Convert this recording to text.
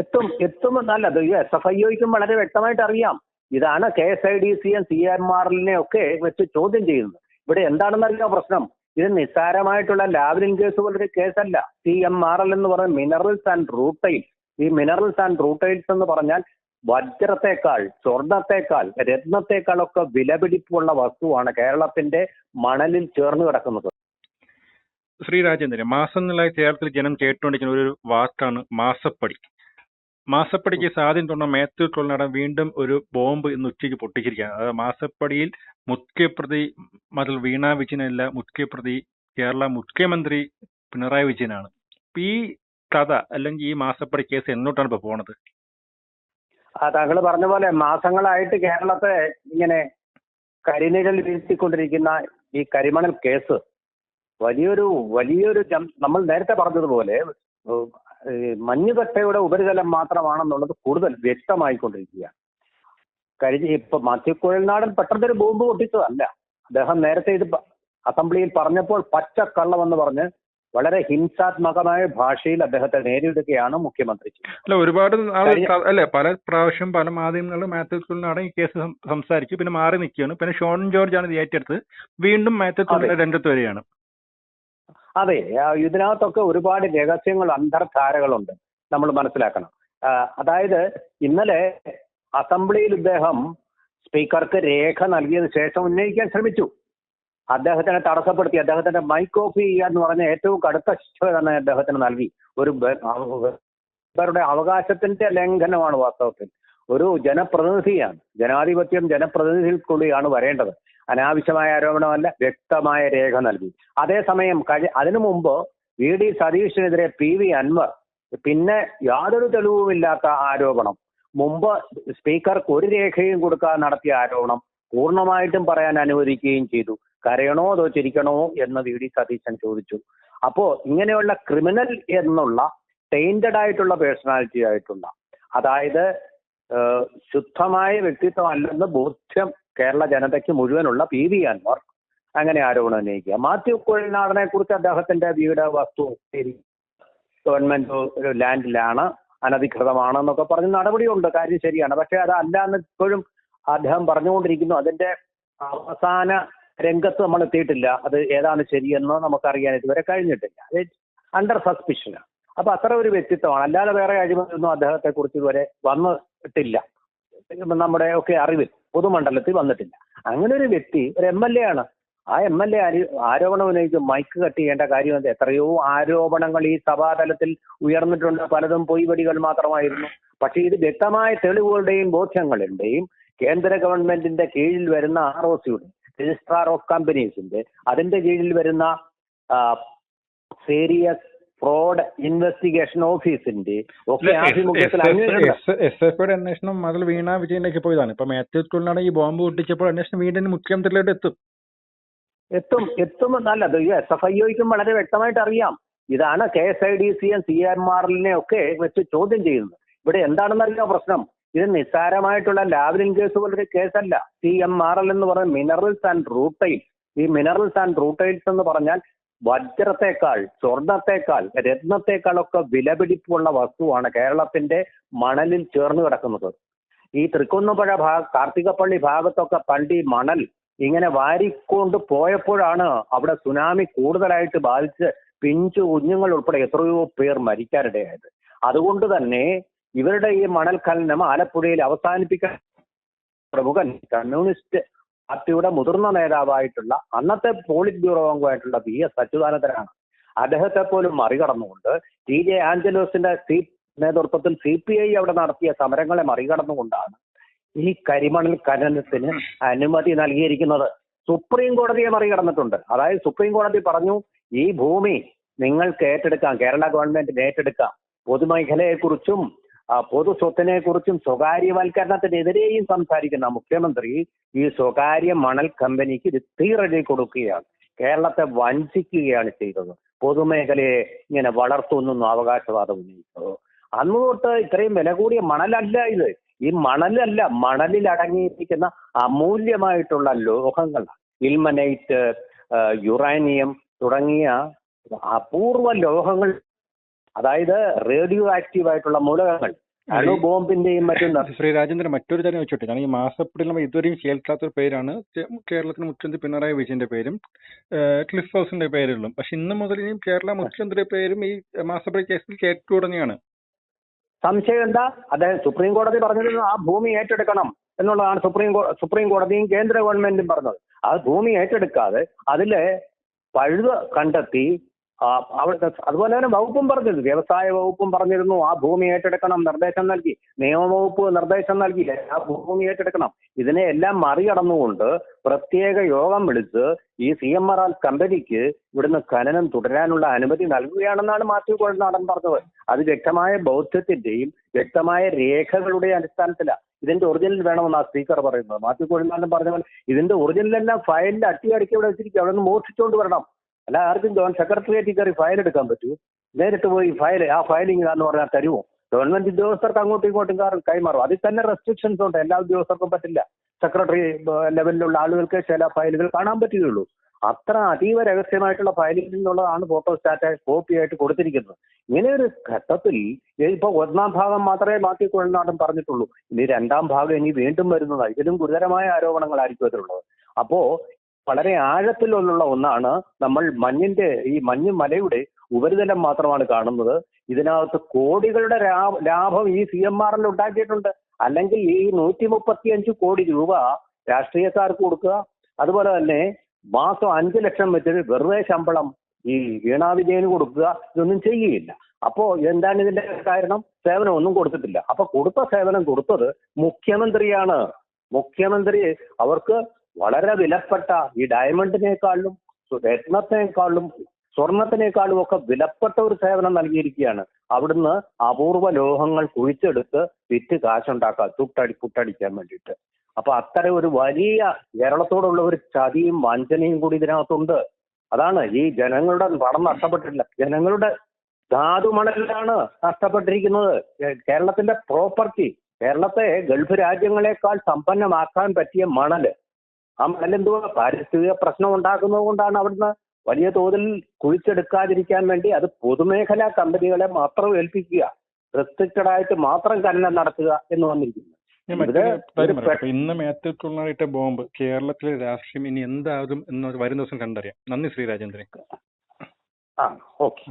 എത്തും എത്തുമെന്നല്ല അത് S F I ഒക്കും വളരെ വ്യക്തമായിട്ട് അറിയാം ഇതാണ് കെ എസ് ഐ ഡി സിയും സി എം എല്ലിനെ ഒക്കെ വെച്ച് ചോദ്യം ചെയ്യുന്നത്. ഇവിടെ എന്താണെന്ന് അറിയാം പ്രശ്നം? ഇത് നിസ്സാരമായിട്ടുള്ള ലാബിലിംഗ് കേസ് പോലൊരു കേസല്ല. സി എം ആർ എൽ എന്ന് പറയുന്നത് മിനറൽസ് ആൻഡ് റൂട്ടൈൽസ് ഈ മിനറൽസ് ആൻഡ് റൂട്ടൈൽസ് എന്ന് പറഞ്ഞാൽ വജ്രത്തെക്കാൾ സ്വർണത്തെക്കാൾ രത്നത്തെക്കാളൊക്കെ വിലപിടിപ്പുള്ള വസ്തുവാണ് കേരളത്തിന്റെ മണലിൽ ചേർന്ന് കിടക്കുന്നത്. ശ്രീ രാജേന്ദ്രൻ മാസങ്ങളായി കേരളത്തിൽ ജനം കേട്ടുകൊണ്ടിരിക്കുന്ന ഒരു വാക്കാണ് മാസപ്പടി. മാസപ്പടിക്ക് സാധ്യത തോന്നുന്ന മാത്യു തൊഴിലാളം വീണ്ടും ഒരു ബോംബ് ഇന്ന് ഉച്ചയ്ക്ക് പൊട്ടിച്ചിരിക്കുകയാണ്. അതായത് മാസപ്പടിയിൽ മുഖ്യപ്രതി മതിൽ വീണ വിജയനല്ല മുഖ്യപ്രതി കേരള മുഖ്യമന്ത്രി പിണറായി വിജയനാണ്. ഈ കഥ അല്ലെങ്കിൽ ഈ മാസപ്പടി കേസ് എന്നോട്ടാണ് ഇപ്പൊ പോണത്? താങ്കൾ പറഞ്ഞ പോലെ മാസങ്ങളായിട്ട് കേരളത്തെ ഇങ്ങനെ കരിനിഴൽ വീഴ്ത്തിക്കൊണ്ടിരിക്കുന്ന ഈ കരിമണൽ കേസ് വലിയൊരു വലിയൊരു നമ്മൾ നേരത്തെ പറഞ്ഞതുപോലെ മഞ്ഞുകട്ടയുടെ ഉപരിതലം മാത്രമാണെന്നുള്ളത് കൂടുതൽ വ്യക്തമായിക്കൊണ്ടിരിക്കുകയാണ്. കഴിഞ്ഞ ഇപ്പൊ മാത്യു കുഴൽനാടൻ പെട്ടെന്നൊരു ബോംബ് പൊട്ടിച്ചതല്ല. അദ്ദേഹം നേരത്തെ ഇത് അസംബ്ലിയിൽ പറഞ്ഞപ്പോൾ പച്ചക്കള്ളമെന്ന് പറഞ്ഞ് വളരെ ഹിംസാത്മകമായ ഭാഷയിൽ അദ്ദേഹത്തെ നേരിടുകയാണ് മുഖ്യമന്ത്രി അല്ല ഒരുപാട് അല്ലെ പല പ്രാവശ്യം പല മാധ്യമങ്ങളിലും മാത്യു ഈ കേസ് സംസാരിച്ചു പിന്നെ മാറി നിൽക്കുകയാണ്. പിന്നെ ഷോൺ ജോർജ് ആണ് ഇത് ഏറ്റെടുത്ത് വീണ്ടും മാത്യു രംഗത്ത് വരികയാണ്. അതെ ഇതിനകത്തൊക്കെ ഒരുപാട് രഹസ്യങ്ങൾ അന്തർധാരകളുണ്ട്. നമ്മൾ മനസ്സിലാക്കണം. അതായത് ഇന്നലെ അസംബ്ലിയിൽ ഇദ്ദേഹം സ്പീക്കർക്ക് രേഖ നൽകിയതിനു ശേഷം ഉന്നയിക്കാൻ ശ്രമിച്ചു. അദ്ദേഹത്തിനെ തടസ്സപ്പെടുത്തി. അദ്ദേഹത്തിന്റെ മൈക്ക് ഓഫ് ചെയ്യുക എന്ന് പറഞ്ഞ ഏറ്റവും കടുത്ത ശിക്ഷ തന്നെ അദ്ദേഹത്തിന് നൽകി. ഒരു ഇവരുടെ അവകാശത്തിന്റെ ലംഘനമാണ് വാസ്തവത്തിൽ. ഒരു ജനപ്രതിനിധിയാണ് ജനാധിപത്യം ജനപ്രതിനിധികൾക്കുള്ളിയാണ് വരേണ്ടത്. അനാവശ്യമായ ആരോപണമല്ല വ്യക്തമായ രേഖ നൽകി. അതേസമയം കഴി അതിനു മുമ്പ് വി ഡി സതീഷിനെതിരെ പി വി അൻവർ പിന്നെ യാതൊരു തെളിവുമില്ലാത്ത ആരോപണം. മുമ്പ് സ്പീക്കർക്ക് ഒരു രേഖയും കൊടുക്കാതെ നടത്തിയ ആരോപണം പൂർണമായിട്ടും പറയാൻ അനുവദിക്കുകയും ചെയ്തു. കരയണോ അതോ ചിരിക്കണോ എന്ന് വി ഡി സതീശൻ ചോദിച്ചു. അപ്പോ ഇങ്ങനെയുള്ള ക്രിമിനൽ എന്നുള്ള ടെയിന്റഡ് ആയിട്ടുള്ള പേഴ്സണാലിറ്റി ആയിട്ടുള്ള അതായത് ശുദ്ധമായ വ്യക്തിത്വം അല്ലെന്ന് ബോധ്യം കേരള ജനതയ്ക്ക് മുഴുവനുള്ള പി വി അൻവർ അങ്ങനെ ആരോപണം ഉന്നയിക്കുക. മാത്യു കുഴൽനാടനെ കുറിച്ച് അദ്ദേഹത്തിന്റെ വീട് വസ്തു ഗവൺമെന്റ് ലാൻഡിലാണ് അനധികൃതമാണെന്നൊക്കെ പറഞ്ഞ് നടപടിയുണ്ട്. കാര്യം ശരിയാണ്. പക്ഷെ അത് അല്ല എന്ന് ഇപ്പോഴും അദ്ദേഹം പറഞ്ഞുകൊണ്ടിരിക്കുന്നു. അതിന്റെ അവസാന രംഗത്ത് നമ്മൾ എത്തിയിട്ടില്ല. അത് ഏതാണ് ശരിയെന്ന് നമുക്കറിയാൻ ഇതുവരെ കഴിഞ്ഞിട്ടില്ല. അത് അണ്ടർ സസ്പിഷനാണ് അപ്പൊ അത്ര ഒരു വ്യക്തിത്വമാണ്. അല്ലാതെ വേറെ അഴിമതിയൊന്നും അദ്ദേഹത്തെ കുറിച്ച് ഇതുവരെ വന്നിട്ടില്ല. നമ്മുടെ ഒക്കെ അറിവിൽ പൊതുമണ്ഡലത്തിൽ വന്നിട്ടില്ല. അങ്ങനെ ഒരു വ്യക്തി ഒരു എം എൽ എ ആണ്. ആ എം എൽ എ ആരോപണം ഉന്നയിച്ച് മൈക്ക് കട്ട് ചെയ്യേണ്ട കാര്യം എന്താ? എത്രയോ ആരോപണങ്ങൾ ഈ സഭാതലത്തിൽ ഉയർന്നിട്ടുണ്ട്. പലതും പൊയ്വടികൾ മാത്രമായിരുന്നു. പക്ഷേ ഇത് വ്യക്തമായ തെളിവുകളുടെയും ബോധ്യങ്ങളുടെയും കേന്ദ്ര ഗവൺമെന്റിന്റെ കീഴിൽ വരുന്ന ആർ ഒ സിയുടെ രജിസ്ട്രാർ ഓഫ് കമ്പനീസിന്റെ അതിന്റെ കീഴിൽ വരുന്ന സീരിയസ് ഫ്രോഡ് ഇൻവെസ്റ്റിഗേഷൻ ഓഫീസിന്റെ ഒക്കെ ആഭിമുഖ്യത്തിൽ എസ് എഫ് ഐയുടെ അന്വേഷണം അതിൽ വീണ വിജയനിലേക്ക് പോയതാണ്. ഇപ്പൊ മാത്യു സ്കൂളിനാണ് ഈ ബോംബ് പൊട്ടിച്ചപ്പോൾ അന്വേഷണം വീണ്ടും മുഖ്യമന്ത്രിയിലോട്ട് എത്തും. എത്തും എത്തുമെന്നല്ല അത് എസ് എഫ് ഐക്കും വളരെ വ്യക്തമായിട്ട് അറിയാം. ഇതാണ് K S I D C M R എല്ലിനെ ഒക്കെ വെച്ച് ചോദ്യം ചെയ്യുന്നത്. ഇവിടെ എന്താണെന്ന് അറിയാം പ്രശ്നം? ഇത് നിസ്സാരമായിട്ടുള്ള ലാവലിൻ കേസ് പോലൊരു കേസല്ല. സി എം ആർ എൽ എന്ന് പറയുന്നത് മിനറൽസ് ആൻഡ് റൂട്ടൈൽസ് ഈ മിനറൽസ് ആൻഡ് റൂട്ടൈൽസ് എന്ന് പറഞ്ഞാൽ വജ്രത്തെക്കാൾ സ്വർണത്തെക്കാൾ രത്നത്തെക്കാളൊക്കെ വിലപിടിപ്പുള്ള വസ്തുവാണ് കേരളത്തിന്റെ മണലിൽ ചേർന്ന് കിടക്കുന്നത്. ഈ തൃക്കുന്നപ്പുഴ ഭാഗ കാർത്തികപ്പള്ളി ഭാഗത്തൊക്കെ പണ്ട് ഈ മണൽ ഇങ്ങനെ വാരിക്കൊണ്ട് പോയപ്പോഴാണ് അവിടെ സുനാമി കൂടുതലായിട്ട് ബാധിച്ച് പിഞ്ചു കുഞ്ഞുങ്ങൾ ഉൾപ്പെടെ എത്രയോ പേർ മരിക്കാനിടയായത്. അതുകൊണ്ട് തന്നെ ഇവരുടെ ഈ മണൽ ഖനനം ആലപ്പുഴയിൽ അവസാനിപ്പിക്കാൻ പ്രമുഖൻ കമ്മ്യൂണിസ്റ്റ് പാർട്ടിയുടെ മുതിർന്ന നേതാവായിട്ടുള്ള അന്നത്തെ പോളിറ്റ് ബ്യൂറോ അംഗമായിട്ടുള്ള വി എസ് അച്യുതാനന്ദനാണ്. അദ്ദേഹത്തെ പോലും മറികടന്നുകൊണ്ട് ടി ജെ ആഞ്ചലോസിന്റെ സി നേതൃത്വത്തിൽ സി പി ഐ അവിടെ നടത്തിയ സമരങ്ങളെ മറികടന്നുകൊണ്ടാണ് ഈ കരിമണൽ ഖനനത്തിന് അനുമതി നൽകിയിരിക്കുന്നത്. സുപ്രീം കോടതിയെ മറികടന്നിട്ടുണ്ട്. അതായത് സുപ്രീം കോടതി പറഞ്ഞു ഈ ഭൂമി നിങ്ങൾക്ക് ഏറ്റെടുക്കാം കേരള ഗവൺമെന്റിന് ഏറ്റെടുക്കാം. പൊതുമേഖലയെക്കുറിച്ചും പൊതു സ്വത്തിനെ കുറിച്ചും സ്വകാര്യവൽക്കരണത്തിനെതിരെയും സംസാരിക്കുന്ന മുഖ്യമന്ത്രി ഈ സ്വകാര്യ മണൽ കമ്പനിക്ക് ഇത് തീറടി കൊടുക്കുകയാണ്. കേരളത്തെ വഞ്ചിക്കുകയാണ് ചെയ്തത്. പൊതുമേഖലയെ ഇങ്ങനെ വളർത്തുന്നൊന്നും അവകാശവാദം ഉന്നയിച്ചത്? അന്ന് തൊട്ട് ഇത്രയും വില കൂടിയ മണലല്ല ഇത്. ഈ മണലല്ല മണലിൽ അടങ്ങിയിരിക്കുന്ന അമൂല്യമായിട്ടുള്ള ലോഹങ്ങൾ. ഇൽമനൈറ്റ് യുറാനിയം തുടങ്ങിയ അപൂർവ ലോഹങ്ങൾ അതായത് റേഡിയോ ആക്റ്റീവ് ആയിട്ടുള്ള മൂലകങ്ങൾ അണു ബോംബിന്റെയും മറ്റും ശ്രീ രാജേന്ദ്രൻ മറ്റൊരു കാര്യം വെച്ചോട്ടെ കാരണം ഈ നമ്മൾ ഇതുവരെയും കേൾക്കാത്ത ഒരു പേരാണ് കേരളത്തിന് മുഖ്യമന്ത്രി പിണറായി വിജയന്റെ പേരും ക്ലിഫ് ഹൗസിന്റെ പേരുകളും. പക്ഷെ ഇന്ന് മുതൽ ഇനിയും കേരള മുഖ്യമന്ത്രിയുടെ പേരും ഈ മാസപ്പടി കേസിൽ കേട്ടു തുടങ്ങിയാണ് സംശയം എന്താ? അദ്ദേഹം സുപ്രീം കോടതി പറഞ്ഞത് ആ ഭൂമി ഏറ്റെടുക്കണം എന്നുള്ളതാണ് സുപ്രീം സുപ്രീം കോടതിയും കേന്ദ്ര ഗവൺമെന്റും പറഞ്ഞത്. ആ ഭൂമി ഏറ്റെടുക്കാതെ അതിലെ പഴുത് കണ്ടെത്തി അതുപോലെ തന്നെ വകുപ്പും പറഞ്ഞിരുന്നു. വ്യവസായ വകുപ്പും പറഞ്ഞിരുന്നു. ആ ഭൂമി ഏറ്റെടുക്കണം നിർദ്ദേശം നൽകി. നിയമവകുപ്പ് നിർദ്ദേശം നൽകി. ആ ഭൂമി ഏറ്റെടുക്കണം. ഇതിനെ എല്ലാം മറികടന്നുകൊണ്ട് പ്രത്യേക യോഗം വിളിച്ച് ഈ സി എം ആർ കമ്പനിക്ക് ഇവിടുന്ന് ഖനനം തുടരാനുള്ള അനുമതി നൽകുകയാണെന്നാണ് മാത്യു കോഴനാടൻ പറഞ്ഞത്. അത് വ്യക്തമായ ബൗദ്ധത്തിന്റെയും വ്യക്തമായ രേഖകളുടെ അടിസ്ഥാനത്തിലാണ് ഇതിന്റെ ഒറിജിനൽ വേണമെന്നാണ് സ്പീക്കർ പറയുന്നത്. മാത്യു കോഴിനാടൻ പറഞ്ഞ പോലെ ഇതിന്റെ ഒറിജിനലെല്ലാം ഫയലിൽ അട്ടി അടിക്കി ഇവിടെ വെച്ചിരിക്കും അവിടെ നിന്ന് മോഷിച്ചുകൊണ്ട് വരണം. അല്ല ആർക്കും സെക്രട്ടേറിയറ്റിൽ കയറി ഫയൽ എടുക്കാൻ പറ്റൂ. നേരിട്ട് പോയി ഫയൽ ആ ഫയലിംഗ് എന്ന് പറഞ്ഞാൽ തരുമോ ഗവൺമെന്റ് ഉദ്യോഗസ്ഥർക്ക് അങ്ങോട്ടും ഇങ്ങോട്ടും കൈമാറും. അതിൽ തന്നെ റെസ്ട്രിക്ഷൻസ് ഉണ്ട്. എല്ലാ ഉദ്യോഗസ്ഥർക്കും പറ്റില്ല. സെക്രട്ടറി ലെവലിലുള്ള ആളുകൾക്ക് ചില ഫയലുകൾ കാണാൻ പറ്റുകയുള്ളൂ. അത്ര അതീവ രഹസ്യമായിട്ടുള്ള ഫയലിൽ നിന്നുള്ളതാണ് ഫോട്ടോ സ്റ്റാറ്റ് കോപ്പി ആയിട്ട് കൊടുത്തിരിക്കുന്നത്. ഇങ്ങനെ ഒരു ഘട്ടത്തിൽ ഇപ്പൊ ഒന്നാം ഭാഗം മാത്രമേ ബാക്കി കുഴൽനാടൻ പറഞ്ഞിട്ടുള്ളൂ. ഇനി രണ്ടാം ഭാഗം ഇനി വീണ്ടും വരുന്നതാണ് ഇതിലും ഗുരുതരമായ ആരോപണങ്ങളായിരിക്കും അതിലുള്ളത്. അപ്പോ വളരെ ആഴത്തിലുള്ള ഒന്നാണ് നമ്മൾ മഞ്ഞിന്റെ ഈ മഞ്ഞ് മലയുടെ ഉപരിതലം മാത്രമാണ് കാണുന്നത്. ഇതിനകത്ത് കോടികളുടെ ലാഭം ഈ സി എം ആറിൽ ഉണ്ടാക്കിയിട്ടുണ്ട്. അല്ലെങ്കിൽ ഈ നൂറ്റി മുപ്പത്തിയഞ്ച് കോടി രൂപ രാഷ്ട്രീയക്കാർക്ക് കൊടുക്കുക. അതുപോലെ തന്നെ മാസം അഞ്ച് ലക്ഷം വെച്ച് വെറുതെ ശമ്പളം ഈ വീണാ വിജയന് കൊടുക്കുക. ഇതൊന്നും ചെയ്യുകയില്ല. അപ്പോ എന്താണ് ഇതിന്റെ കാരണം? സേവനം ഒന്നും കൊടുത്തിട്ടില്ല. അപ്പൊ കൊടുത്ത സേവനം കൊടുത്തത് മുഖ്യമന്ത്രിയാണ്. മുഖ്യമന്ത്രി അവർക്ക് വളരെ വിലപ്പെട്ട ഈ ഡയമണ്ടിനേക്കാളും രത്നത്തിനേക്കാളും സ്വർണത്തിനേക്കാളും ഒക്കെ വിലപ്പെട്ട ഒരു സേവനം നൽകിയിരിക്കുകയാണ്. അവിടുന്ന് അപൂർവ ലോഹങ്ങൾ കുഴിച്ചെടുത്ത് വിറ്റ് കാശുണ്ടാക്കുക ചുട്ടടി പുട്ടടിക്കാൻ വേണ്ടിയിട്ട്. അപ്പൊ അത്തരം ഒരു വലിയ കേരളത്തോടുള്ള ഒരു ചതിയും വഞ്ചനയും കൂടി ഇതിനകത്തുണ്ട്. അതാണ് ഈ ജനങ്ങളുടെ പണം നഷ്ടപ്പെട്ടിട്ടില്ല. ജനങ്ങളുടെ ധാതുമണലിലാണ് നഷ്ടപ്പെട്ടിരിക്കുന്നത്. കേരളത്തിന്റെ പ്രോപ്പർട്ടി കേരളത്തെ ഗൾഫ് രാജ്യങ്ങളെക്കാൾ സമ്പന്നമാക്കാൻ പറ്റിയ മണൽ. ആ മണൽ എന്തുവാ പാരിസ്ഥിതിക പ്രശ്നം ഉണ്ടാക്കുന്നത് കൊണ്ടാണ് അവിടുന്ന് വലിയ തോതിൽ കുഴിച്ചെടുക്കാതിരിക്കാൻ വേണ്ടി അത് പൊതുമേഖലാ കമ്പനികളെ മാത്രം ഏൽപ്പിക്കുക. റെസ്ട്രിക്റ്റഡ് ആയിട്ട് മാത്രം ഖനനം നടത്തുക എന്ന് വന്നിരിക്കുന്നു. ഇന്ന് മാത്യു ബോംബ് കേരളത്തിലെ രാഷ്ട്രീയം ഇനി എന്താകും എന്ന് വരും ദിവസം കണ്ടറിയാം. നന്ദി ശ്രീ രാജേന്ദ്രൻ ആ ഓക്കെ.